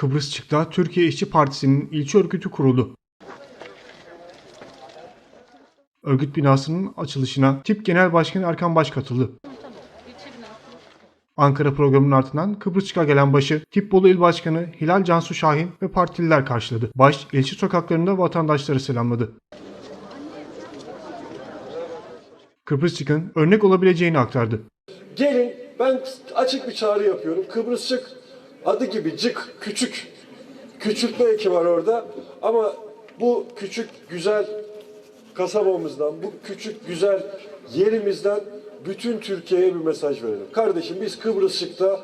Kıbrısçık'ta Türkiye İşçi Partisi'nin ilçe örgütü kuruldu. Örgüt binasının açılışına Tip Genel Başkanı Erkan Baş katıldı. Ankara programının ardından Kıbrısçık'a gelen başı Tip Bolu İl Başkanı Hilal Cansu Şahin ve partililer karşıladı. Baş, ilçe sokaklarında vatandaşları selamladı. Kıbrısçık'ın örnek olabileceğini aktardı. Gelin ben açık bir çağrı yapıyorum. Kıbrısçık adı gibi cık küçük. Küçültme eki var orada. Ama bu küçük güzel kasabamızdan, bu küçük güzel yerimizden bütün Türkiye'ye bir mesaj verelim. Kardeşim biz Kıbrısçık'ta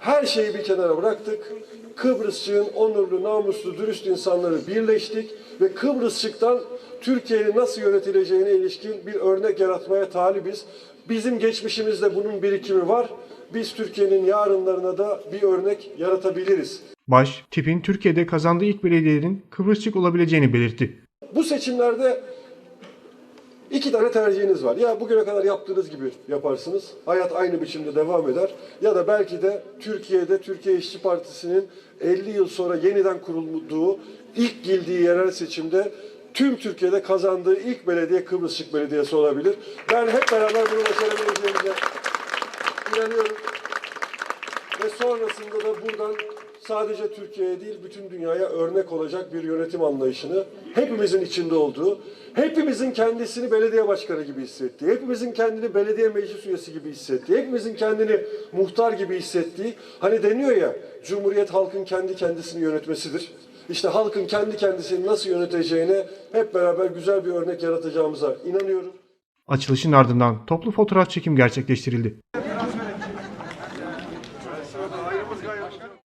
her şeyi bir kenara bıraktık. Kıbrısçığın onurlu, namuslu, dürüst insanları birleştik ve Kıbrısçık'tan Türkiye'nin nasıl yönetileceğine ilişkin bir örnek yaratmaya talibiz. Bizim geçmişimizde bunun birikimi var. Biz Türkiye'nin yarınlarına da bir örnek yaratabiliriz. Baş, Tip'in Türkiye'de kazandığı ilk belediyelerin Kıbrısçık olabileceğini belirtti. Bu seçimlerde iki tane tercihiniz var. Ya bugüne kadar yaptığınız gibi yaparsınız. Hayat aynı biçimde devam eder. Ya da belki de Türkiye'de Türkiye İşçi Partisi'nin 50 yıl sonra yeniden kurulduğu, ilk girdiği yerel seçimde tüm Türkiye'de kazandığı ilk belediye Kıbrısçık Belediyesi olabilir. Ben hep beraber bunu başarabileceğimize inanıyorum. Ve sonrasında da buradan sadece Türkiye'ye değil bütün dünyaya örnek olacak bir yönetim anlayışını hepimizin içinde olduğu, hepimizin kendisini belediye başkanı gibi hissettiği, hepimizin kendini belediye meclis üyesi gibi hissettiği, hepimizin kendini muhtar gibi hissettiği, hani deniyor ya Cumhuriyet halkın kendi kendisini yönetmesidir. İşte halkın kendi kendisini nasıl yöneteceğine hep beraber güzel bir örnek yaratacağımıza inanıyorum. Açılışın ardından toplu fotoğraf çekim gerçekleştirildi ayrımız gayrımız.